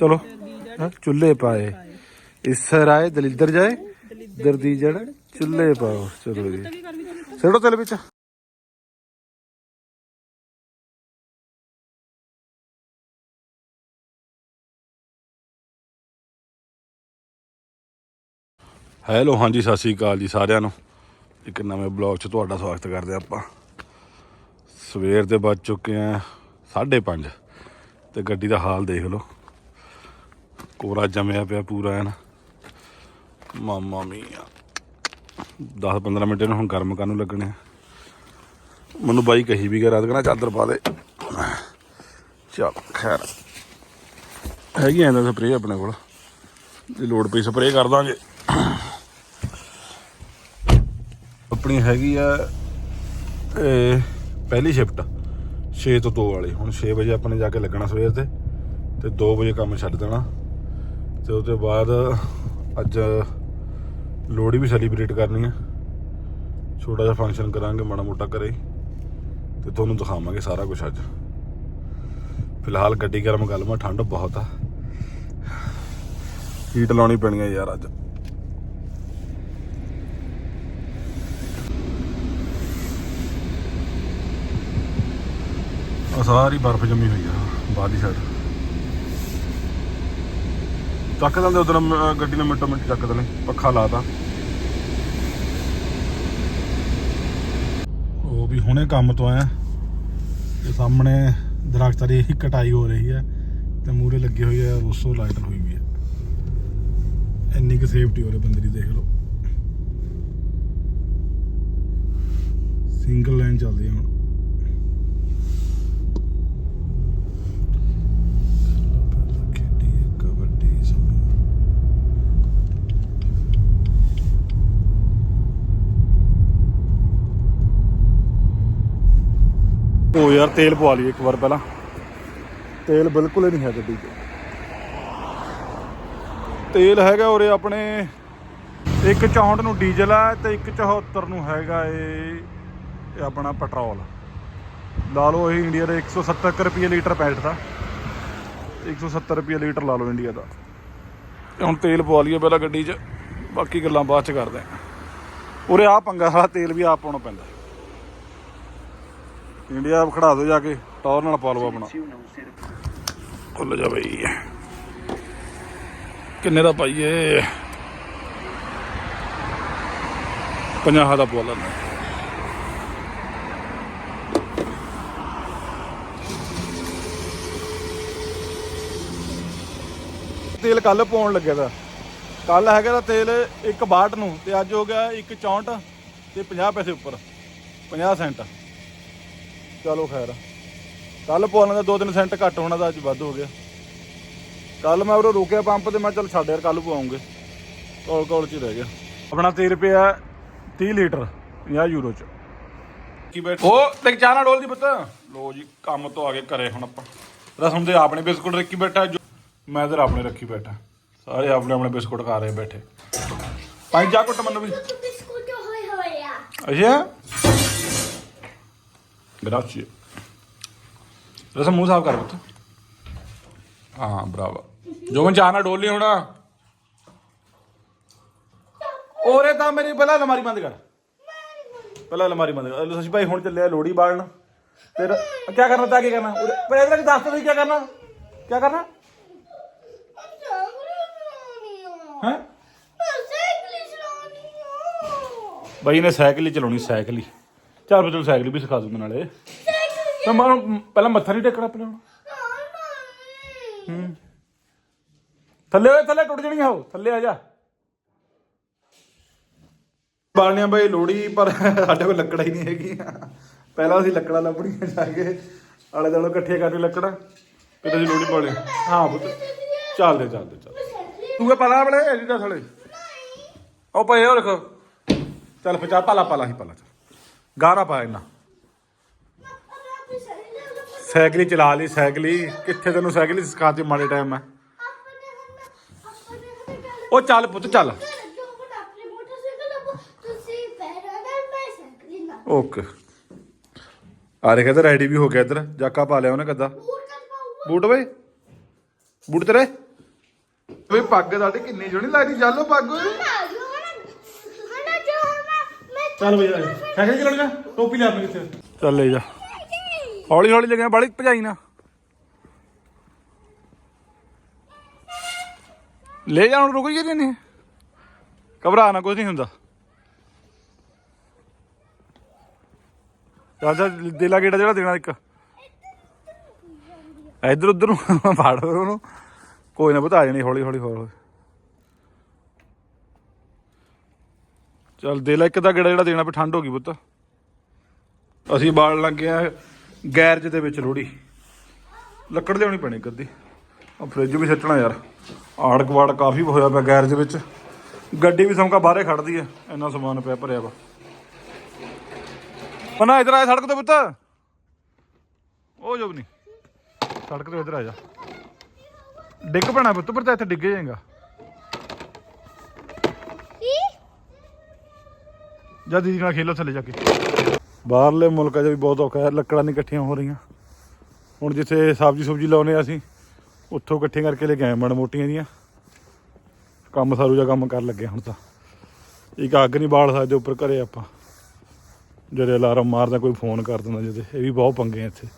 ਚਲੋ ਹੈਂ, ਚੁੱਲ੍ਹੇ ਪਾਏ। ਇਸ ਰਾਏ ਦਲਿੱਦਰ ਜਾਏ ਦਰਦੀ ਜੜ ਚੁੱਲ੍ਹੇ ਪਾਓ। ਚਲੋ ਜੀ। ਛੱਡੋ ਤੇਲ ਵਿੱਚ। ਹੈਲੋ ਹਾਂਜੀ ਸਤਿ ਸ਼੍ਰੀ ਅਕਾਲ ਜੀ ਸਾਰਿਆਂ ਨੂੰ। ਇੱਕ ਨਵੇਂ ਬਲੌਗ 'ਚ ਤੁਹਾਡਾ ਸਵਾਗਤ ਕਰਦੇ ਹਾਂ ਆਪਾਂ। ਸਵੇਰ ਦੇ ਵੱਜ ਚੁੱਕੇ ਆ 5:30 ਤੇ ਗੱਡੀ ਦਾ ਹਾਲ ਦੇਖ ਲਓ। ਕੋਰਾ ਜੰਮਿਆ ਪਿਆ ਪੂਰਾ ਐਨ। ਮਾਮਾ ਮੀਆ। 10-15 ਮਿੰਟ ਇਹਨੂੰ ਹੁਣ ਗਰਮ ਕਰਨ ਨੂੰ ਲੱਗਣੇ ਆ। ਮੈਨੂੰ ਬਾਈ ਕਹੀ ਵੀ ਗਿਆ, ਰਾਤ ਕਹਿੰਦਾ ਚਾਦਰ ਪਾ ਦੇ। ਚਲ, ਖੈਰ। ਹੈਗੀ ਐਂਦਾ ਸਪਰੇਅ ਆਪਣੇ ਕੋਲ। ਜੇ ਲੋੜ ਪਈ ਸਪਰੇਅ ਕਰ ਦਾਂਗੇ। ਆਪਣੀ ਹੈਗੀ ਆ ਪਹਿਲੀ ਸ਼ਿਫਟ 6 ਤੋਂ 2 ਵਾਲੀ। ਹੁਣ 6 ਵਜੇ ਆਪਣੇ ਜਾ ਕੇ ਲੱਗਣਾ ਸਵੇਰ ਤੇ। ਤੇ 2 ਵਜੇ ਕੰਮ ਛੱਡ ਦੇਣਾ। ਤੇ ਉਸ ਤੋਂ ਬਾਅਦ ਅੱਜ ਲੋਹੜੀ ਵੀ ਸੈਲੀਬ੍ਰੇਟ ਕਰਨੀ ਆ। ਛੋਟਾ ਜਿਹਾ ਫੰਕਸ਼ਨ ਕਰਾਂਗੇ, ਮਾੜਾ ਮੋਟਾ ਕਰੇ ਤੇ ਤੁਹਾਨੂੰ ਦਿਖਾਵਾਂਗੇ ਸਾਰਾ ਕੁਝ ਅੱਜ। ਫਿਲਹਾਲ ਗੱਡੀ ਗਰਮ ਗੱਲ ਲਵਾਂ, ਠੰਡ ਬਹੁਤ ਆ। ਹੀਟ ਲਾਉਣੀ ਪੈਣੀ ਹੈ ਯਾਰ ਅੱਜ। ਆ ਸਾਰੀ ਬਰਫ਼ ਜੰਮੀ ਹੋਈ ਆ ਬਾਹਰਲੀ ਸਾਈਡ ਚੱਕ ਦਿੰਦੇ ਉਧਰ ਗੱਡੀ ਨੇ ਮਿੰਟੋ ਮਿੰਟ ਚੱਕ ਦਿੰਦੇ, ਪੱਖਾ ਲਾਤਾ। ਉਹ ਵੀ ਹੁਣੇ ਕੰਮ ਤੋਂ ਆਇਆ। ਤੇ ਸਾਹਮਣੇ ਦਰਖਤਾਂ ਦੀ ਕਟਾਈ ਹੋ ਰਹੀ ਹੈ, ਤੇ ਮੂਰੇ ਲੱਗੀ ਹੋਈ ਹੈ ਰੋਸੋ ਲਾਈਟ ਹੋਈ ਵੀ ਹੈ। ਇੰਨੀ ਕੁ ਸੇਫਟੀ ਹੋ ਰਹੀ ਬੰਦੇ ਦੀ ਦੇਖ ਲਓ। ਸਿੰਗਲ ਲਾਈਨ ਚੱਲਦੀ ਹੈ ਹੁਣ ਖੇਡੀ ਕਬੱਡੀ ਸੋਹਣੀ ਉਹ ਯਾਰ ਤੇਲ ਪਵਾ ਲਈ ਇੱਕ ਵਾਰ ਪਹਿਲਾਂ। ਤੇਲ ਬਿਲਕੁਲ ਹੀ ਨਹੀਂ ਹੈ ਗੱਡੀ 'ਚ। ਤੇਲ ਹੈਗਾ ਉਰੇ ਆਪਣੇ, ਇੱਕ 64 ਨੂੰ ਡੀਜ਼ਲ ਹੈ ਤੇ ਇੱਕ 74 ਨੂੰ ਹੈਗਾ ਇਹ ਆਪਣਾ ਪੈਟਰੋਲ। ਲਾ ਲਓ ਇਹ ਇੰਡੀਆ ਦਾ 170 ਕੁ ਰੁਪਏ ਲੀਟਰ ਪੈਟ ਦਾ। 170 ਰੁਪਏ ਲੀਟਰ ਲਾ ਲਓ ਇੰਡੀਆ ਦਾ। ਤੇ ਹੁਣ ਤੇਲ ਪਵਾ ਲਈਏ ਪਹਿਲਾਂ ਗੱਡੀ 'ਚ, ਬਾਕੀ ਗੱਲਾਂ ਬਾਅਦ 'ਚ ਕਰਦੇ ਆਂ। ਉਰੇ ਆ ਪੰਗਾ ਵਾਲਾ ਤੇਲ ਵੀ ਆਪ ਪਾਉਣਾ ਪੈਂਦਾ। ਇੰਡੀਆ ਖੜਾ ਦਿਓ ਜਾ ਕੇ, ਟੌਰ ਨਾਲ ਪਾ ਲਓ ਆਪਣਾ। ਖੁੱਲ ਜਾ ਬਈ। ਕਿੰਨੇ ਦਾ ਪਾਈਏ? 50 ਦਾ ਪਵਾ ਲੈਣਾ ਤੇਲ ਕੱਲ ਪਾਉਣ ਲੱਗਿਆ ਦਾ ਕੱਲ ਹੈਗਾ ਦਾ ਤੇਲ 162 ਨੂੰ, ਤੇ ਅੱਜ ਹੋ ਗਿਆ 164 ਤੇ 50 ਪੈਸੇ ਉੱਪਰ 50 ਸੈਂਟ। ਚਲੋ ਖੈਰ। ਕੱਲ ਪਾਉਣ ਦਾ 2-3 ਸੈਂਟ ਘੱਟ ਹੋਣਾ ਦਾ ਅੱਜ ਵੱਧ ਹੋ ਗਿਆ। ਕੱਲ ਮੈਂ ਉਰੇ ਰੋਕਿਆ ਪੰਪ ਤੇ ਮੈਂ ਚੱਲ ਛੱਡ ਯਾਰ ਕੱਲ ਪਵਾਉਂਗੇ ਕੋਲ ਕੋਲ ਚ ਹੀ ਰਹਿ ਗਿਆ। ਆਪਣਾ ਤੇਲ ਪਿਆ 30 ਲੀਟਰ 50 ਯੂਰੋ ਚ। ਕੀ ਬੈਠ? ਉਹ ਤੇ ਚਾਹ ਨਾਲ ਡੋਲ ਦੀ ਪੁੱਤ। ਲੋ ਜੀ ਕੰਮ ਤੋਂ ਆ ਕੇ ਘਰੇ ਹੁਣ ਆਪਾਂ। ਰਸਮ ਦੇ ਆਪਣੇ ਬਿਸਕੁਟ ਰੱਖੀ ਬੈਠਾ ਮੈਂ ਇਧਰ ਆਪਣੇ ਰੱਖੀ ਬੈਠਾ। ਸਾਰੇ ਆਪਣੇ ਆਪਣੇ ਬਿਸਕੁਟ ਖਾ ਰਹੇ ਬੈਠੇ। ਪਾਈ ਜਾ ਕੁੱਟ ਮੈਨੂੰ ਵੀ। ਬਿਸਕੁਟ ਹੋਏ ਹੋਏ ਆ। ਅੱਛਾ? ਗ੍ਰਾਚੀ ਰਸਮ ਮੂੰਹ ਸਾਫ਼ ਕਰ ਪੁੱਤ। ਹਾਂ ਬਰਾਵਾ ਜੋ ਮੈਂ ਚਾਹ ਨਾਲ ਡੋਲ ਹੁਣ। ਔਰੇ ਤਾਂ ਮੇਰੀ ਪਹਿਲਾਂ ਅਲਮਾਰੀ ਬੰਦ ਕਰ। ਪਹਿਲਾਂ ਅਲਮਾਰੀ ਬੰਦ ਕਰ। ਸੱਚ ਭਾਈ ਹੁਣ ਚੱਲਿਆ ਲੋੜੀ ਬਾਲਣ। ਫਿਰ ਕੀ ਕਰਨਾ ਤਾਂ ਕੀ ਕਰਨਾ? ਇਹਦੇ ਵਿੱਚ ਦੱਸ ਤਾ ਕੀ ਕਰਨਾ? ਕੀ ਕਰਨਾ? ਹੈ? ਬਾਈ ਨੇ ਸਾਈਕਲ ਹੀ ਚਲਾਉਣੀ ਸਾਈਕਲ ਹੀ। ਚੱਲ ਫਿਰ ਤੈਨੂੰ ਸਾਈਕਲ ਵੀ ਸਿਖਾ ਦੂੰਗਾ ਨਾਲੇ। ਤਾਂ ਮਾਰ ਪਹਿਲਾਂ ਮੱਥਾ ਨਹੀਂ ਟੇਕਣਾ ਪਹਿਲਾਂ ਹੂੰ। ਥੱਲੇ ਓਏ ਥੱਲੇ ਟੁੱਟ ਜਣੀ ਉਹ। ਥੱਲੇ ਆ ਜਾ। ਬਾਲਣਿਆ ਬਾਈ ਲੋੜੀ ਪਰ ਸਾਡੇ ਕੋਲ ਲੱਕੜਾਂ ਹੀ ਨਹੀਂ ਹੈਗੀ ਪਹਿਲਾਂ ਅਸੀਂ ਲੱਕੜਾਂ ਲੱਭਣੀਆਂ ਜਾ ਕੇ ਆਲੇ ਦਾਲੇ ਇਕੱਠੀਆਂ ਕਰਕੇ ਲੱਕੜਾਂ। ਫਿਰ ਅਸੀਂ ਲੋੜੀ ਬਾਲੇ ਹਾਂ ਪੁੱਤ। ਚੱਲਦੇ ਚੱਲਦੇ ਚੱਲ ਤੂੰ ਇਹ ਪਲਾ ਬਲੇ ਇਹਦੀ ਦਾ ਥਲੇ। ਉਹ ਪਏ ਉਹ ਰੱਖੋ ਚੱਲ ਫਿਰ ਚੱਲ ਪਾਲਾ ਪਾਲਾ ਹੀ ਪਾਲਾ ਚੱਲ। ਗਾਣਾ ਪਾ ਇੰਨਾ ਸਾਈਕਲ ਹੀ ਚਲਾ ਲਈ, ਸਾਈਕਲ ਹੀ। ਕਿੱਥੇ ਤੈਨੂੰ ਸਾਈਕਲ ਹੀ ਸਿਖਾਤੀ ਮਾੜੇ ਟਾਈਮ ਮੈਂ। ਉਹ ਚੱਲ ਪੁੱਤ, ਚੱਲ। ਓਕੇ। ਆ ਰਿਹਾ ਕਹਿੰਦਾ ਰੈਡੀ ਵੀ ਹੋ ਗਿਆ ਇੱਧਰ। ਜਾਕਾ ਪਾ ਲਿਆ ਉਹਨੇ ਕੱਦਾ ਬੂਟ ਬਈ। ਬੂਟ ਤੇਰੇ। ਓਏ ਪੱਗ ਤੁਹਾਡੀ ਕਿੰਨੀ ਜੋਣੀ ਲੱਗਦੀ ਜਾਲੋ ਪੱਗ। ਓਏ ਚੱਲ ਬਈ ਜਾ ਸਾਈਕਲ ਚਲਾਉਣੀ ਟੋਪੀ ਲੈ ਆਪਣੀ ਕਿੱਥੇ ਚੱਲ ਲੈ ਜਾ। ਹੌਲੀ ਹੌਲੀ ਲੱਗਿਆ ਬਾਲੀ ਭਜਾਈ ਨਾ। ਲੈ ਜਾ ਰੁਕ ਗਈ ਨਹੀਂ? ਘਬਰਾ ਨਾ ਕੁਝ ਨਹੀਂ ਹੁੰਦਾ। ਚੱਲ ਚੱਲ ਗੇੜਾ ਜਿਹੜਾ ਦੇਣਾ ਇੱਕ। ਇਧਰ, ਉਧਰ ਨੂੰ। ਫਾੜ ਉਹਨੂੰ। ਕੋਈ ਨਾ, ਬਤਾ ਜਾਣੀ ਹੌਲੀ ਹੌਲੀ ਹੌਲੀ ਚੱਲ ਦੇ ਲੈ ਇੱਕ ਦਾ ਗੇੜਾ ਜਿਹੜਾ ਦੇਣਾ ਵੀ ਠੰਡ ਹੋ ਗਈ ਪੁੱਤ। ਅਸੀਂ ਬਾਲ ਲੱਗੇ ਆ ਗੈਰਜ ਦੇ ਵਿੱਚ ਲੋੜੀ ਲੱਕੜ ਲਿਆਉਣੀ ਪੈਣੀ ਗੱਦੀ ਆ ਫ੍ਰਿਜ ਵੀ ਸੱਟਣਾ ਯਾਰ। ਆੜ ਕਵਾੜ ਕਾਫੀ ਹੋਇਆ ਪਿਆ ਗੈਰਜ ਵਿੱਚ। ਗੱਡੀ ਵੀ ਸਮਕਾ ਬਾਹਰੇ ਖੜਦੀ ਆ। ਇੰਨਾ ਸਮਾਨ ਪਿਆ ਭਰਿਆ ਵਾ। ਪਨਾ ਇਧਰ ਆ ਸੜਕ ਤੇ ਪੁੱਤ। ਉਹ ਜੋਬ ਨਹੀਂ। ਸੜਕ ਤੇ ਇਧਰ ਆ ਜਾ। ਡਿੱਗ ਪੈਣਾ ਪੁੱਤ, ਪਰ ਤਾਂ ਇੱਥੇ ਡਿੱਗੇ ਜਾਏਗਾ। ਜਾ ਦੀਦੀ ਨਾਲ ਖੇਲੋ ਥੱਲੇ ਜਾ ਕੇ। ਬਾਹਰਲੇ ਮੁਲਕਾਂ 'ਚ ਵੀ ਬਹੁਤ ਔਖਾ ਹੈ, ਲੱਕੜਾਂ ਨਹੀਂ ਇਕੱਠੀਆਂ ਹੋ ਰਹੀਆਂ। ਹੁਣ ਜਿੱਥੇ ਸਬਜ਼ੀ ਸੁਬਜੀ ਲਾਉਨੇ ਆ ਅਸੀਂ, ਉੱਥੋਂ ਇਕੱਠੀਆਂ ਕਰਕੇ ਲੈ ਕੇ ਆਏ ਮੜ ਮੋਟੀਆਂ ਦੀਆਂ ਕੰਮ ਸਾਰੂ ਜਿਹਾ ਕੰਮ ਕਰਨ ਲੱਗੇ ਹੁਣ ਤਾਂ। ਇੱਕ ਅੱਗ ਨਹੀਂ ਬਾਲ ਸਕਦੇ ਉੱਪਰ ਘਰੇ ਆਪਾਂ। ਜਦੋਂ ਅਲਾਰਮ ਮਾਰਦਾ ਕੋਈ ਫੋਨ ਕਰ ਦਿੰਦਾ ਜਦੇ, ਇਹ ਵੀ ਬਹੁਤ ਪੰਗੇ ਆ ਇੱਥੇ।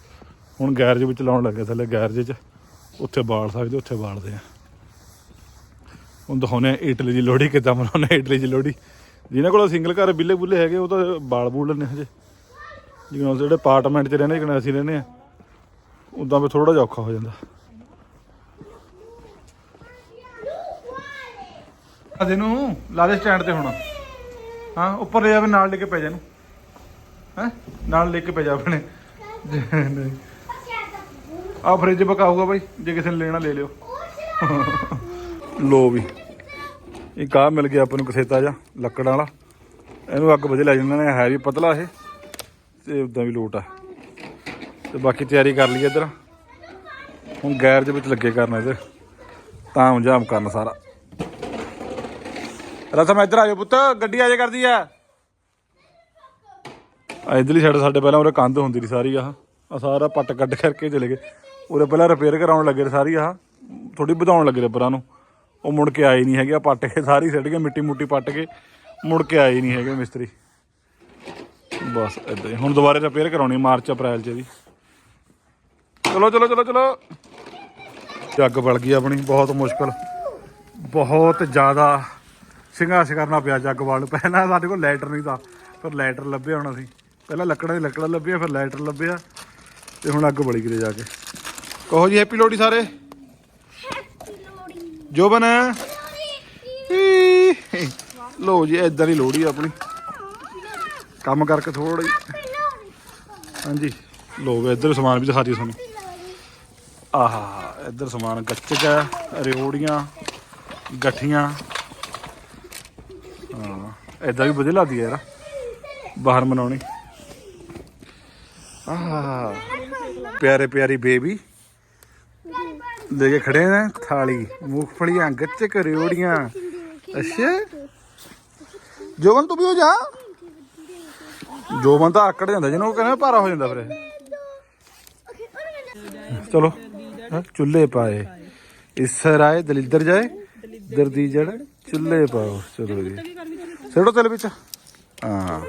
ਹੁਣ ਗੈਰਜ ਵਿੱਚ ਲਾਉਣ ਲੱਗੇ ਥੱਲੇ ਗੈਰਜ 'ਚ, ਉੱਥੇ ਬਾਲ ਸਕਦੇ, ਉੱਥੇ ਬਾਲਦੇ ਆ। ਹੁਣ ਦਿਖਾਉਂਦੇ ਆ ਇਟਲੀ ਦੀ ਲੋਹੜੀ, ਕਿੱਦਾਂ ਮਨਾਉਂਦੇ ਆ ਇਟਲੀ ਦੀ ਲੋਹੜੀ। ਜਿਨ੍ਹਾਂ ਕੋਲ ਸਿੰਗਲ ਘਰ ਬਿੱਲੇ ਬੁੱਲੇ ਹੈਗੇ ਉਹ ਤਾਂ ਬਾਲ ਬੂਲ ਨੇ ਹਜੇ। ਜਿਵੇਂ ਉਹ ਜਿਹੜੇ ਅਪਾਰਟਮੈਂਟ 'ਚ ਰਹਿੰਦੇ ਜਿਵੇਂ ਅਸੀਂ ਰਹਿੰਦੇ ਆ ਉਦਾਂ ਵੀ ਥੋੜਾ ਜਿਹਾ ਔਖਾ ਹੋ ਜਾਂਦਾ। ਅਦੇ ਨੂੰ ਲਾ ਦੇ ਸਟੈਂਡ ਤੇ ਹੁਣ। ਹਾਂ ਉੱਪਰ ਲੈ ਜਾਵੇ ਨਾਲ ਲੈ ਕੇ ਪੈ ਜਾ ਇਹਨੂੰ। ਹੈ? ਨਾਲ ਲੈ ਕੇ ਪੈ ਜਾ ਆਪਣੇ। ਨਹੀਂ ਆ ਫ੍ਰਿਜ ਪਕਾਊਗਾ ਬਾਈ ਜੇ ਕਿਸੇ ਨੇ ਲੈਣਾ ਲੈ ਲਿਓ। ਲੋ ਵੀ। ਇਹ ਆ ਮਿਲ ਗਿਆ ਆਪਾਂ ਨੂੰ ਕਸੇਤਾ ਜਾ ਲੱਕੜਾਂ ਵਾਲਾ। ਇਹਨੂੰ ਅੱਗ ਵਜੇ ਲੈ ਜਾਂਦੇ ਨੇ ਹੈ ਵੀ ਪਤਲਾ ਇਹ, ਤੇ ਉਦਾਂ ਵੀ ਲੋਟ ਆ। ਤੇ ਬਾਕੀ ਤਿਆਰੀ ਕਰ ਲਈ ਇੱਧਰ। ਹੁਣ ਗੈਰ ਦੇ ਵਿੱਚ ਲੱਗੇ ਕਰਨ ਇੱਧਰ। ਤਾਮ ਜਾਮ ਕਰਨ ਸਾਰਾ। ਰਸਮ ਇੱਧਰ ਆ ਜਾਓ ਪੁੱਤ, ਗੱਡੀ ਆ ਜਾ ਕਰਦੀ ਆ। ਆ ਇਧਰਲੀ ਸਾਈਡ ਸਾਡੇ ਪਹਿਲਾਂ ਉਰੇ ਕੰਧ ਹੁੰਦੀ ਸੀ ਸਾਰੀ ਆਹ। ਆ ਸਾਰਾ ਪੱਟ ਕੱਢ ਕਰਕੇ ਚਲੇ ਗਏ। ਉਰੇ ਪਹਿਲਾਂ ਰਿਪੇਅਰ ਕਰਾਉਣ ਲੱਗੇ ਸਾਰੀ ਆਹ। ਥੋੜੀ ਵਧਾਉਣ ਲੱਗੇ ਰੱਬਰਾਂ ਨੂੰ। ਉਹ ਮੁੜ ਕੇ ਆਏ ਨਹੀਂ ਹੈਗੇ, ਆਹ ਪੱਟ ਕੇ ਸਾਰੀ ਸਿੱਟ ਕੇ, ਮਿੱਟੀ ਮੁੱਟੀ ਪੱਟ ਕੇ ਮੁੜ ਕੇ ਆਏ ਨਹੀਂ ਹੈਗੇ ਮਿਸਤਰੀ। ਬਸ ਏਦਾਂ ਹੀ। ਹੁਣ ਦੁਬਾਰਾ ਰਿਪੇਅਰ ਕਰਾਉਣੀ, ਮਾਰਚ, ਅਪ੍ਰੈਲ ਚ ਵੀ। ਚਲੋ ਚਲੋ ਚਲੋ ਚਲੋ। ਜੱਗ ਬਲ ਗਈ ਆਪਣੀ, ਬਹੁਤ ਮੁਸ਼ਕਲ। ਬਹੁਤ ਜ਼ਿਆਦਾ ਸੰਘਰਸ਼ ਕਰਨਾ ਪਿਆ ਜੱਗ ਬਾਲ ਨੂੰ ਪਹਿਲਾਂ ਸਾਡੇ ਕੋਲ ਲਾਈਟਰ ਨਹੀਂ ਤਾਂ, ਫਿਰ ਲਾਈਟਰ ਲੱਭਿਆ ਹੁਣ ਅਸੀਂ। ਪਹਿਲਾਂ ਲੱਕੜਾਂ ਦੀ ਲੱਕੜਾਂ ਲੱਭੀਆਂ, ਫਿਰ ਲਾਈਟਰ ਲੱਭਿਆ ਤੇ ਹੁਣ ਅੱਗ ਬਲੀ ਕਿਤੇ ਜਾ ਕੇ। ਕਹੋ ਜੀ, ਹੈਪੀ ਲੋਹੜੀ ਸਾਰੇ। ਜੋਬਨ। ਲੋ ਜੀ ਇਦਾਂ ਦੀ ਲੋਹੜੀ ਆ ਆਪਣੀ। ਕੰਮ ਕਰਕੇ ਥੋੜੀ ਹਾਂਜੀ। ਲੋ ਵੀ ਇੱਧਰ ਸਮਾਨ ਵੀ ਦਿਖਾ ਦਿਓ ਤੁਹਾਨੂੰ। ਆਹਾ ਇੱਧਰ ਸਮਾਨ ਗੱਚਕ ਹੈ ਰਿਓੜੀਆਂ ਗੱਠੀਆਂ। ਹਾਂ ਇਦਾਂ ਵੀ ਵਧੀਆ ਲੱਗਦੀ ਹੈ ਯਾਰ ਬਾਹਰ ਮਨਾਉਣੀ। ਆਹ ਪਿਆਰੇ ਪਿਆਰੀ ਬੇਬੀ। ਲੈ ਕੇ ਖੜੇ ਨੇ ਥਾਲੀ ਮੂੰਗਫਲੀਆਂ ਗੱਚਕ ਰਿਓੜੀਆਂ ਅੱਛਾ। ਜੋਬਨ ਤੂੰ ਵੀ ਹੋ ਜਾ। ਜੋਬਨ ਤਾਂ ਆਕੜ ਜਾਂਦਾ ਜਿਹਨੂੰ ਉਹ ਕਹਿੰਦਾ ਭਾਰਾ ਹੋ ਜਾਂਦਾ ਫਿਰ। ਚਲੋ ਹੈਂ, ਚੁੱਲ੍ਹੇ ਪਾਏ। ਇਸ ਰਾਏ ਦਲਿੱਦਰ ਜਾਏ ਦਰਦੀ ਜੜ ਚੁੱਲ੍ਹੇ ਪਾਓ। ਚਲੋ ਜੀ। ਛੱਡੋ ਤੇਲ ਵਿੱਚ। ਹਾਂ।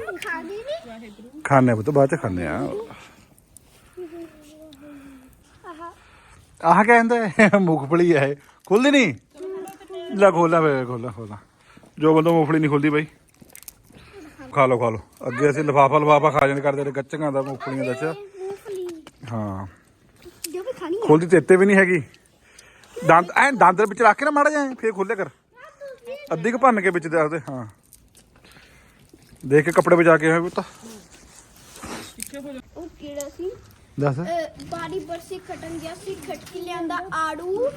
ਖਾਣੇ ਪੁੱਤ ਬਾਅਦ ਚ ਖਾਣੇ ਆ। ਆਹ ਕਹਿੰਦਾ ਹੈ ਮੂੰਗਫਲੀ ਹੈ। ਖੁੱਲਦੀ ਨਹੀਂ? ਲੈ ਖੋਲਾ ਵੇ ਖੋਲਾ ਖੋਲਾ ਜੋ ਬੰਦੋ ਮੂੰਗਫਲੀ ਨਹੀਂ ਖੁੱਲਦੀ ਬਾਈ। ਖਾ ਲਓ ਖਾ ਲਓ। ਅੱਗੇ ਅਸੀਂ ਲਫਾਫਾ ਲਫਾਫਾ ਖਾ ਜਾਂਦੇ ਕਰਦੇ ਰਹੇ ਗੱਚਕਾਂ ਦਾ ਮੂੰਗਫਲੀਆਂ ਦਾ ਚ ਹਾਂ। ਖੋਲਦੀ ਤੇਤੇ ਵੀ ਨਹੀਂ ਹੈਗੀ। ਦੰਦ ਐ ਦੰਦ ਵਿੱਚ ਰੱਖ ਕੇ ਨਾ ਮਾੜਾ ਜਾਏ ਫੇਰ ਖੋਲਿਆ ਕਰ। ਅੱਧੀ ਕੁ ਭੰਨ ਕੇ ਵਿੱਚ ਦੇ ਰੱਖਦੇ ਹਾਂ। ਦੇਖ ਕੇ ਕੱਪੜੇ ਬਚਾ ਕੇ ਹੋਏ ਪੁੱਤ। ਉਹ ਕਿਹੜਾ ਸੀ? ਦੱਸ। ਬਾਰੀ ਬਰਸੀ ਖਟਣ ਗਿਆ ਸੀ ਖਟਕੀ ਲਿਆਂਦਾ ਆੜੂ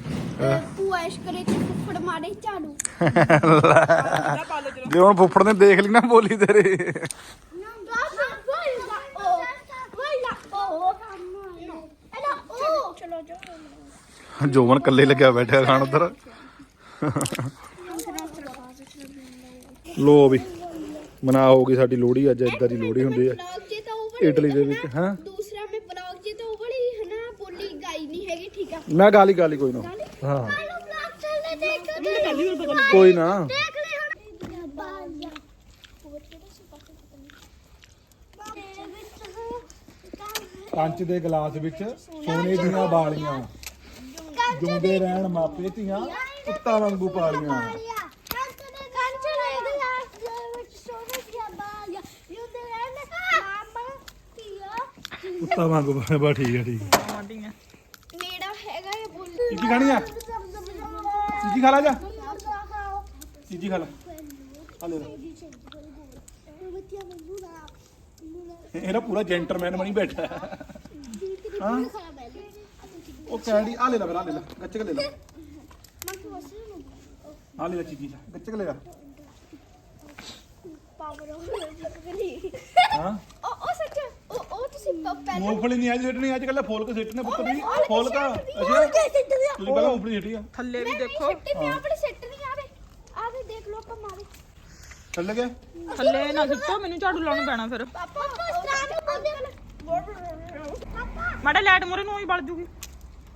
ਭੂਆ ਇਸ ਕਰੇ ਤੇ ਫੁੱਫੜ ਮਾਰੇ ਝਾੜੂ। ਜੇ ਹੁਣ ਫੁੱਫੜ ਨੇ ਦੇਖ ਲਈ ਨਾ ਬੋਲੀ ਤੇਰੇ। ਜੋਵਨ ਕੱਲੇ ਲੱਗਿਆ ਬੈਠਿਆ ਖਾਣ ਉਧਰ। ਲੋ ਵੀ ਮਨਾ ਹੋ ਗਈ ਸਾਡੀ ਲੋਹੜੀ ਅੱਜ ਇਦਾਂ ਦੀ ਲੋਹੜੀ ਹੁੰਦੀ ਹੈ ਇਟਲੀ ਦੇ ਵਿੱਚ ਹਾਂ। ਮੈਂ ਗਾਲੀ ਗਾਲੀ ਕੋਈ ਨਾ। ਹਾਂ। ਕੋਈ ਨਾ। ਦੇਖ ਲੈ ਹੁਣ ਬਾਲਿਆ ਹੋਰ ਕਿਹੜਾ ਸੀ ਪਤਾ ਨਹੀਂ ਕੰਚ ਦੇ ਗਲਾਸ ਵਿੱਚ ਸੋਨੇ ਦੀਆਂ ਬਾਲੀਆਂ ਜੁੰਦੇ ਰਹਿਣ ਮਾਪੇ ਧੀਆਂ ਪੁੱਤਾਂ ਵਾਂਗੂ ਪਾਲੀਆਂ। ਪੁੱਤਾਂ ਵਾਂਗੂ ਬਾ ਠੀਕ ਹੈ ਠੀਕ ਹੈ। ਚੀਜੀ ਖਾਣੀ ਆ? ਚੀਜੀ ਖਾ ਲੈ ਜਾ। ਚੀਜੀ ਖਾ ਲੈ। ਆ ਲੈ ਲੈ। ਇਹ- ਇਹਦਾ ਪੂਰਾ ਜੈਂਟਲਮੈਨ ਬਣੀ ਬੈਠਾ। ਹੈ। ਹਾਂ ਉਹ ਕੈਂਡੀ ਆ ਲੈ ਲੈ ਲੈ ਲੈ। ਗੱਚਕ ਲੈ ਲੈ। ਆ ਲੈ ਲੈ ਚੀਜੀ ਗੱਚਕ ਲੈ ਲੈ। ਹਾਂ? ਉਹ ਉਹ ਸੱਚ। ਉਹ ਉਹ ਤੁਸੀਂ ਪ- ਪਹਿਲਾਂ ਮੂੰਗਫਲੀ ਨਹੀਂ ਅੱਜ ਸਿੱਟਣੀ ਅੱਜ ਕੱਲ੍ਹ ਫੋਲ ਕੇ ਸਿੱਟਣੇ ਪੁੱਤ ਵੀ ਉਹ ਫੋਲ ਕਾ ਸਿੱਟ ਅੱਛਾ। ਤੁਸੀਂ ਪਹਿਲਾਂ ਮੂੰਗਫਲੀ ਸਿੱਟੀ ਆ। ਥੱਲੇ ਵੀ ਦੇਖੋ। ਸਿੱਟੀ ਮੈਂ ਆਪਣੇ ਸਿੱਟ ਨਹੀਂ ਆਵੇ। ਆਵੇ ਦੇਖ ਲੋ ਆਪਾਂ ਮਾਰੇ। ਚੱਲ ਗਿਆ ਥੱਲੇ ਨਾ ਸਿੱਟੋ ਮੈਨੂੰ ਝਾੜੂ ਲਾਉਣਾ ਪੈਣਾ ਫਿਰ। ਪਾਪਾ ਸਟਾਰਟ ਬੋਲਦੇ ਪਾਪਾ। ਮਾੜੇ ਲਾਈਟ ਮੋਰੇ ਨੂੰ ਹੀ ਬਲ ਜੂਗੀ।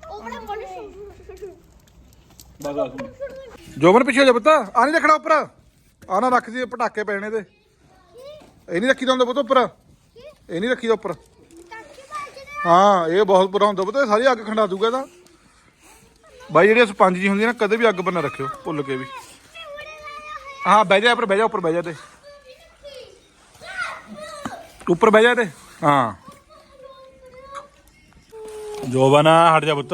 ਉਹ ਬੜਾ ਬੋਲ ਬਸ ਬਸ। ਜੋਬਨ ਪਿੱਛੇ ਹੋ ਜਾ ਪੁੱਤ। ਆ ਨਹੀਂ ਰੱਖਣਾ ਉੱਪਰ। ਆ ਨਾ ਰੱਖ ਦੀ ਪਟਾਕੇ ਪੈਣੇ ਤੇ। ਇਹ ਨਹੀਂ ਰੱਖੀ ਹੁੰਦਾ ਪੁੱਤ ਉੱਪਰ। ਇਹ ਨਹੀਂ ਰੱਖੀ ਦਾ ਉੱਪਰ। ਹਾਂ, ਇਹ ਬਹੁਤ ਬੁਰਾ ਹੁੰਦਾ। ਪੁੱਤ ਸਾਰੀ ਅੱਗ ਖੰਡਾ ਦੂਗਾ ਇਹਦਾ। ਬਾਈ, ਜਿਹੜੀ ਸਪੰਜ ਜੀ ਹੁੰਦੀ ਨਾ, ਕਦੇ ਵੀ ਅੱਗ ਪਰ ਨਾ ਰੱਖਿਓ, ਭੁੱਲ ਕੇ ਵੀ। ਹਾਂ, ਬਹਿ ਜਾ ਉੱਪਰ, ਬਹਿ ਜਾ ਉੱਪਰ, ਬਹਿ ਜਾ ਤੇ। ਉੱਪਰ ਬਹਿ ਜਾ ਤੇ। ਹਾਂ। ਜੋਬਨ ਹਟ ਜਾ ਪੁੱਤ।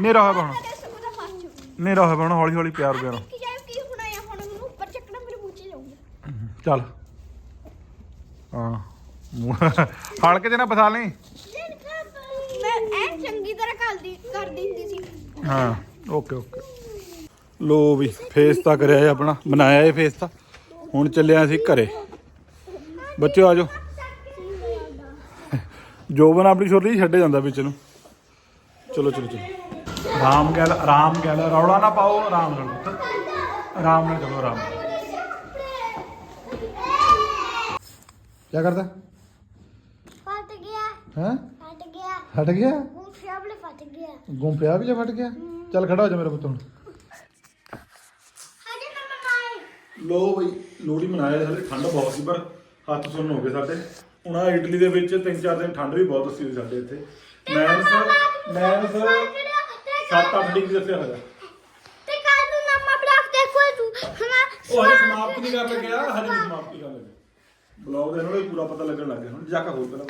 ਨੇਰਾ ਹੋਇਆ ਹੁਣ ਨੇਰਾ ਹੋਇਆ ਹੁਣ ਹੌਲੀ ਹੌਲੀ ਪਿਆਰ ਪਿਆਰ ਕੀ ਜਾਏ ਕੀ ਹੋਣਾ ਆ ਹੁਣ ਮੈਨੂੰ ਉੱਪਰ ਚੱਕਣਾ ਮੇਰੇ ਮੂੰਹ 'ਚ ਜਾਊਗਾ ਚੱਲ। ਹਾਂ। ਮੂੰਹ- ਫੜ ਕੇ ਤੇ ਨਾ ਫਸਾ ਲਈ। ਮੈਂ ਐ ਚੰਗੀ ਤਰ੍ਹਾਂ ਕਰਦੀ ਕਰ ਦਿੰਦੀ ਸੀ। ਹਾਂ ਓਕੇ ਓਕੇ। ਲੋ ਵੀ ਫੇਸ ਤਾਂ ਕਰਿਆ ਹੈ ਆਪਣਾ ਬਣਾਇਆ ਇਹ ਫੇਸ ਤਾਂ। ਹੁਣ ਚੱਲਿਆ ਅਸੀਂ ਘਰੇ। ਬੱਚਿਓ ਆਜੋ ਜੋਬਨ ਆਪਣੀ ਛੋਟੀ ਛੱਡੇ ਜਾਂਦਾ ਵਿੱਚ ਨੂੰ। ਚਲੋ ਚਲੋ ਚਲੋ। ਆਰਾਮ ਗੱਲ ਆਰਾਮ ਗੱਲ ਰੌਲਾ ਨਾ ਪਾਓ ਆਰਾਮ ਨਾਲ ਪੁੱਤ। ਆਰਾਮ ਨਾਲ ਚਲੋ ਆਰਾਮ ਕੀ ਕਰਦਾ? ਫਟ ਗਿਆ। ਹੈ? ਫਟ ਗਿਆ। ਹਟ ਗਿਆ? ਉਹ ਫੈਬਲੇ ਫਟ ਗਿਆ। ਗੁੰਮ ਪਿਆ ਵੀ ਜਾਂ ਫਟ ਗਿਆ? ਚੱਲ ਖੜਾ ਹੋ ਜਾ ਮੇਰਾ ਪੁੱਤ ਹੁਣ। ਲੋ ਬਈ ਲੋਹੜੀ ਮਨਾਇਆ ਸਾਡੇ ਠੰਡ ਬਹੁਤ ਸੀ ਪਰ ਹੱਥ ਸੁੰਨ ਹੋ ਗਏ ਸਾਡੇ। ਹੁਣ ਆ ਇਟਲੀ ਦੇ ਵਿੱਚ ਤਿੰਨ ਚਾਰ ਦਿਨ ਠੰਡ ਵੀ ਬਹੁਤ ਸੀ ਸਾਡੇ ਇੱਥੇ। ਮੈਨਸ ਮੈਨਸ 7-8 ਡਿਗਰੀ ਦੱਸਿਆ ਹੋਇਆ। ਤੇ ਕੱਲ ਨੂੰ ਨਵਾਂ ਬਲੌਗ ਦੇਖੋ ਤੂੰ ਹਨਾ ਉਹ ਹਜੇ ਸਮਾਪਤ ਨਹੀਂ ਕਰਨ ਲੱਗਿਆ ਹਜੇ ਨਹੀਂ ਸਮਾਪਤੀ ਕਰਨ ਲੱਗੇ ਬਲੌਗ ਦੇ ਨਾਲ ਹੀ ਪੂਰਾ ਪਤਾ ਲੱਗਣ ਲੱਗ ਗਿਆ ਹੁਣ ਜਾ ਕੇ ਹੋਰ ਪਹਿਲਾਂ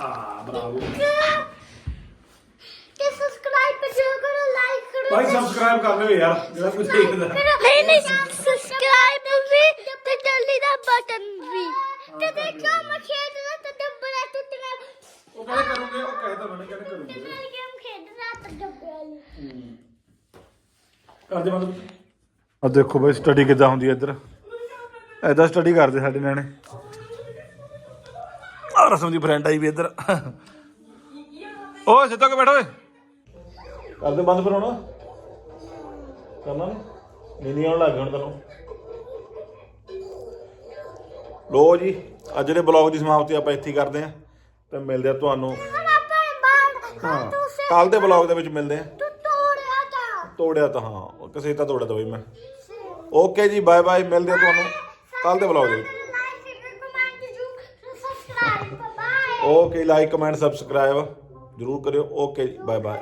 ਆ ਬਰਾਵੋ ਤੇ ਸਬਸਕ੍ਰਾਈਬ ਕਰੋ ਲਾਈਕ ਕਰੋ ਭਾਈ ਸਬਸਕ੍ਰਾਈਬ ਕਰ ਲਿਓ ਯਾਰ ਜਿਹੜਾ ਕੁਝ ਦੇਖਦਾ। ਨਹੀਂ ਨਹੀਂ ਸਬਸਕ੍ਰਾਈਬ ਵੀ ਤੇ ਜਲਦੀ ਦਾ ਬਟਨ ਵੀ ਤੇ ਦੇਖੋ ਮੈਂ ਖੇਡਦਾ ਤੇ ਡੱਬਾ ਟੁੱਟਣਾ ਉਹ ਕਹਿੰਦੇ ਕਰੂੰਗੇ ਉਹ ਕਹਿੰਦਾ ਮੈਨੂੰ ਕਹਿੰਦੇ ਕਰੂੰਗੇ ਮੈਂ ਗੇਮ ਖੇਡਦਾ ਤੇ ਡੱਬੇ ਵਾਲੀ ਕਰਦੇ ਮਤਲਬ ਆ ਦੇਖੋ ਬਈ ਸਟੱਡੀ ਕਿੱਦਾਂ ਹੁੰਦੀ ਹੈ ਇੱਧਰ। ਐਦਾਂ ਸਟੱਡੀ ਕਰਦੇ ਸਾਡੇ ਨਿਆਣੇ। ਆ ਰਸਮ ਦੀ ਫਰੈਂਡ ਆਈ ਵੀ ਇੱਧਰ। ਓਏ ਸਿੱਧਾ ਕੇ ਬੈਠੋ ਓਏ? ਕਰਦੇ ਬੰਦ ਫਿਰ ਹੁਣ। ਕਰਨਾ ਨਹੀਂ ਨੀਂਦ ਆਉਣ ਲੱਗ ਗਈ ਹੁਣ ਤੈਨੂੰ। ਲੋ ਜੀ ਅੱਜ ਦੇ ਬਲੌਗ ਦੀ ਸਮਾਪਤੀ ਆਪਾਂ ਇੱਥੇ ਹੀ ਕਰਦੇ ਆਂ ਤੇ ਮਿਲਦੇ ਆ ਤੁਹਾਨੂੰ। ਹਾਂ। ਕੱਲ ਦੇ ਬਲੌਗ ਦੇ ਵਿੱਚ ਮਿਲਦੇ ਆ ਤੂੰ ਤੋੜਿਆ ਤਾਂ। ਤੋੜਿਆ ਤਾਂ ਹਾਂ। ਕਿਸੇ ਤਾਂ ਤੋੜਿਆ ਤਾਂ ਬਈ ਮੈਂ। ਓਕੇ ਜੀ ਬਾਏ ਬਾਏ ਮਿਲਦੇ ਆ ਤੁਹਾਨੂੰ ਕੱਲ ਦੇ ਬਲੌਗ ਦੇ ਵਿੱਚ। ਓਕੇ ਲਾਈਕ ਕਮੈਂਟ ਸਬਸਕ੍ਰਾਈਬ ਜਰੂਰ ਕਰਿਓ। ਓਕੇ ਜੀ ਬਾਏ ਬਾਏ